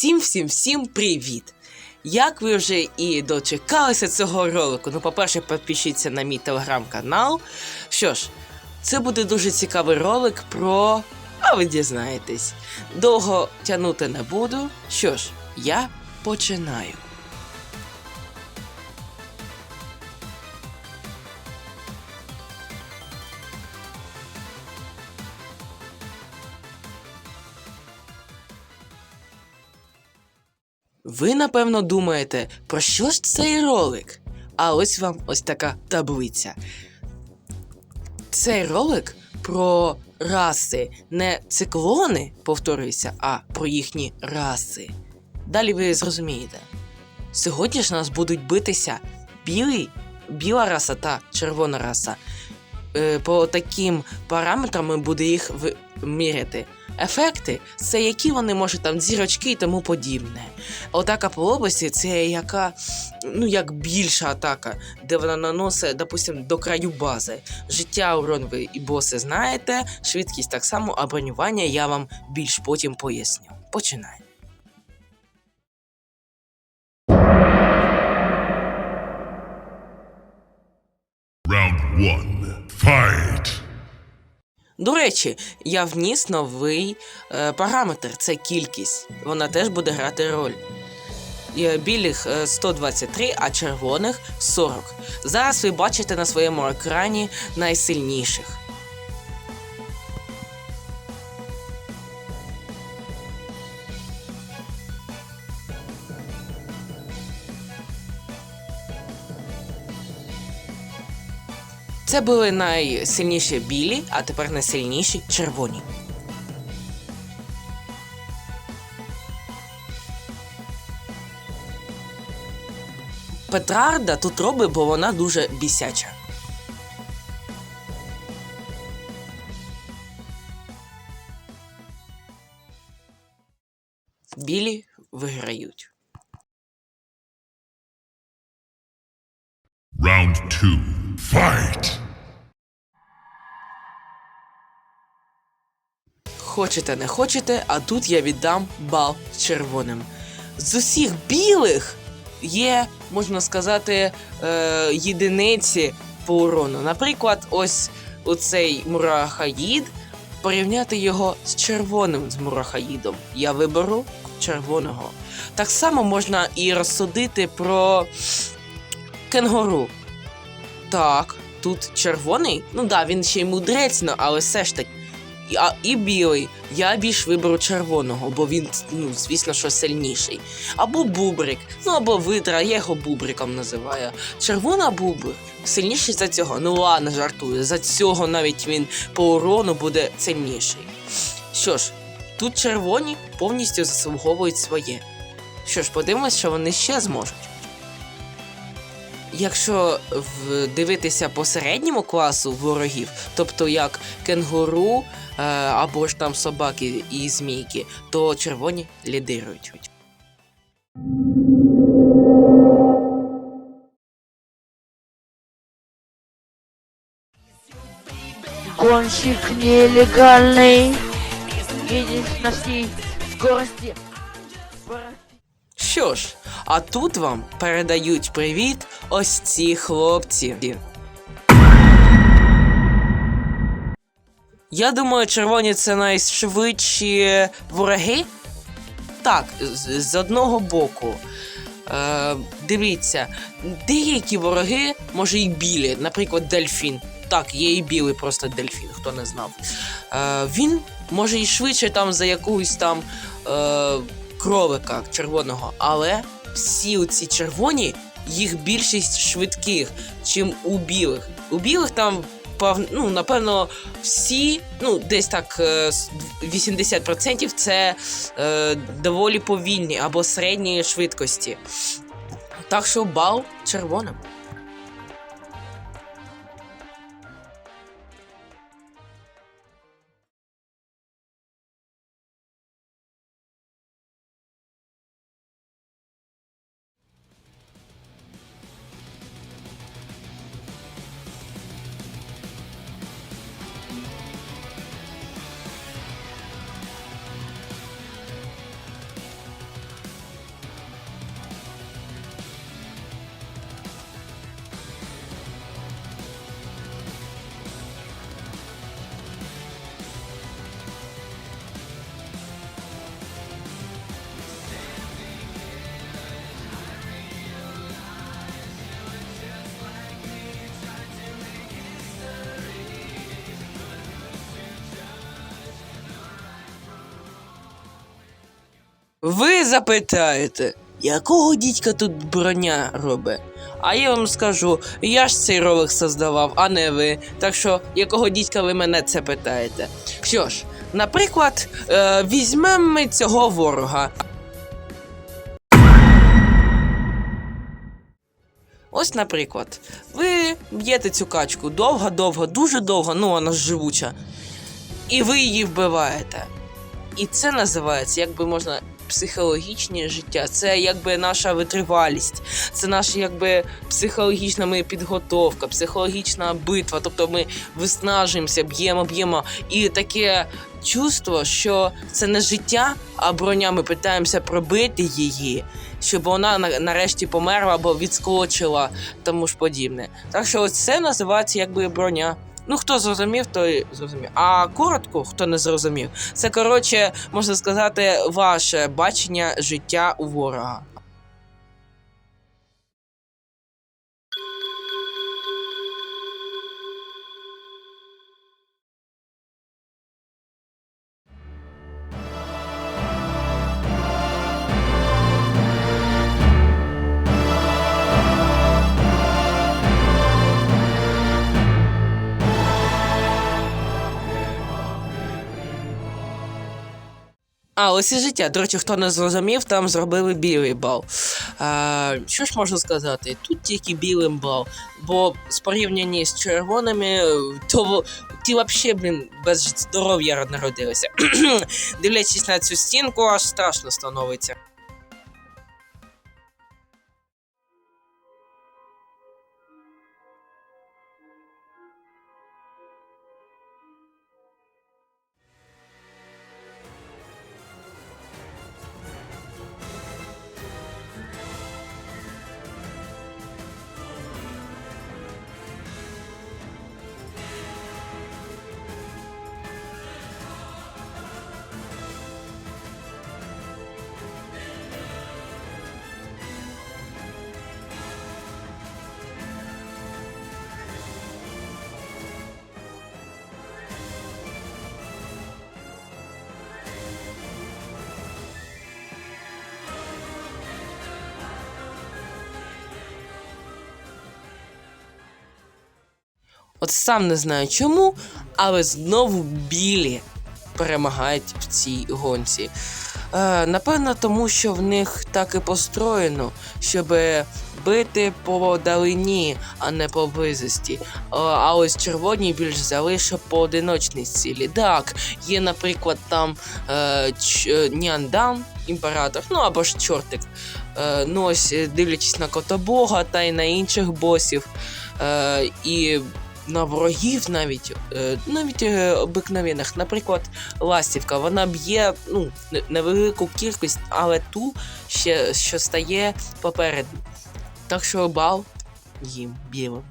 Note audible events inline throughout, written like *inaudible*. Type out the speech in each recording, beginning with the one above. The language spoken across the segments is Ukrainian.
Всім-всім-всім привіт! Як ви вже і дочекалися цього ролику, ну, по-перше, підпишіться на мій телеграм-канал. Що ж, це буде дуже цікавий ролик про. А ви дізнаєтесь. Довго тягнути не буду. Що ж, я починаю. Ви напевно думаєте, про що ж цей ролик? А ось вам ось така таблиця. Цей ролик про раси, не циклони, повторюся, а про їхні раси. Далі ви зрозумієте. Сьогодні ж нас будуть битися білий, біла раса та червона раса. Е, по таким параметрам ми буде їх виміряти. Ефекти це які вони можуть там зірочки і тому подібне. Атака по області це яка, ну як більша атака, де вона наносить, допустим, до краю бази. Життя урон ви і боси знаєте, швидкість так само, а бронювання я вам більш потім поясню. Починаємо. Round one. Fight! До речі, я вніс новий е, параметр це кількість. Вона теж буде грати роль. Е, Білих е, 123, а червоних 40. Зараз ви бачите на своєму екрані найсильніших. Це були найсильніші білі, а тепер найсильніші червоні. Петрарда тут робить, бо вона дуже бісяча. Білі виграють. Round two. Fight! Хочете, не хочете, а тут я віддам бал червоним. З усіх білих є, можна сказати, е, єдиниці по урону. Наприклад, ось оцей мурахаїд, порівняти його з червоним з мурахаїдом. Я виберу червоного. Так само можна і розсудити про кенгуру. Так, тут червоний. Ну да, він ще й мудрець, але все ж таки. А, і білий. Я більш виберу червоного, бо він, ну, звісно, що сильніший. Або бубрик, ну або видра, я його бубриком називаю. Червона бубрик сильніший за цього. Ну ладно, жартую. За цього навіть він по урону буде сильніший. Що ж, тут червоні повністю заслуговують своє. Що ж, подивимось, що вони ще зможуть. Якщо дивитися по середньому класу ворогів, тобто як кенгуру е, або ж там собаки і змійки, то червоні лідирують. Гонщик нелегальный. Едешь на всей скорости Що ж, а тут вам передають привіт ось ці хлопці. Я думаю, червоні це найшвидші вороги. Так, з, одного боку. Е, дивіться, деякі вороги, може і білі, наприклад, дельфін. Так, є і білий просто дельфін, хто не знав. Е, він може і швидше там за якусь там е, кролика червоного, але всі ці червоні, їх більшість швидких, чим у білих. У білих там ну, напевно, всі, ну, десь так е, 80% це е, доволі повільні або середньої швидкості. Так що бал червоним. Ви запитаєте, якого дідька тут броня робить? А я вам скажу, я ж цей ролик создавав, а не ви. Так що, якого дідька ви мене це питаєте? Що ж, наприклад, е, візьмемо ми цього ворога. Ось, наприклад, ви б'єте цю качку довго-довго, дуже довго, ну вона ж живуча, і ви її вбиваєте. І це називається, як би можна, психологічне життя. Це якби наша витривалість, це наша якби психологічна ми підготовка, психологічна битва. Тобто ми виснажуємося, б'ємо, б'ємо. І таке чувство, що це не життя, а броня. Ми питаємося пробити її, щоб вона нарешті померла або відскочила, тому ж подібне. Так що це називається якби броня. Ну, хто зрозумів, той зрозумів. А коротко, хто не зрозумів, це коротше, можна сказати, ваше бачення життя у ворога. А, ось і життя. До речі, хто не зрозумів, там зробили білий бал. А, що ж можна сказати? Тут тільки білим бал. Бо з порівняння з червоними, то ті взагалі, блін, без здоров'я народилися. *clears throat* Дивлячись на цю стінку, аж страшно становиться. От сам не знаю чому, але знову білі перемагають в цій гонці. Е, напевно, тому що в них так і построєно, щоб бити по далині, а не по близості. Е, а ось червоні більш взяли, що поодиночній цілі. Так, є, наприклад, там е, ч, е, імператор, ну або ж чортик. Е, ну ось е, дивлячись на Котобога та й на інших босів. Е, і на ворогів навіть, е, навіть е, обикновених. Наприклад, ластівка, вона б'є ну, невелику кількість, але ту ще що стає попереду. Так що бал їм білим.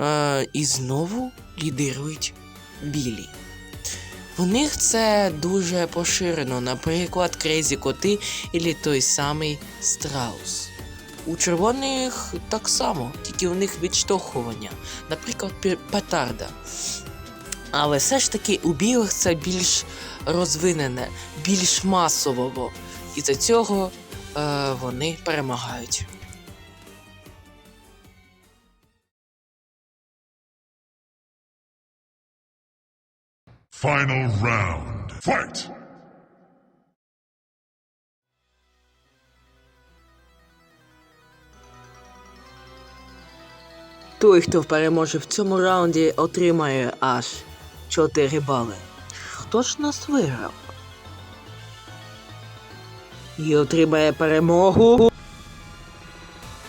Е, і знову лідирують білі. В них це дуже поширено, наприклад, крейзі коти і той самий страус. У червоних так само, тільки у них відштовхування, наприклад, петарда. Але все ж таки у білих це більш розвинене, більш масово. І за цього е, вони перемагають. Final round. Fight! Той, хто переможе в цьому раунді, отримає аж 4 бали. Хто ж нас виграв? І отримає перемогу.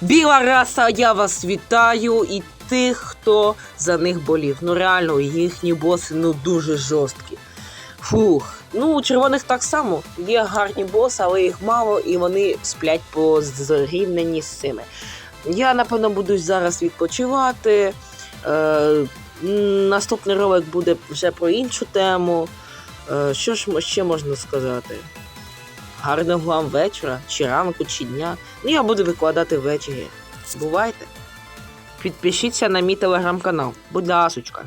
Біла раса, я вас вітаю і тих, хто за них болів. Ну реально, їхні боси ну дуже жорсткі. Фух. Ну, у червоних так само. Є гарні боси, але їх мало, і вони сплять по зрівненні з цими. Я, напевно, буду зараз відпочивати. Е, наступний ролик буде вже про іншу тему. Е, що ж ще можна сказати? Гарного вам вечора, чи ранку, чи дня. Ну, я буду викладати ввечері. Бувайте. Підпишіться на мій телеграм-канал. Будь ласочка.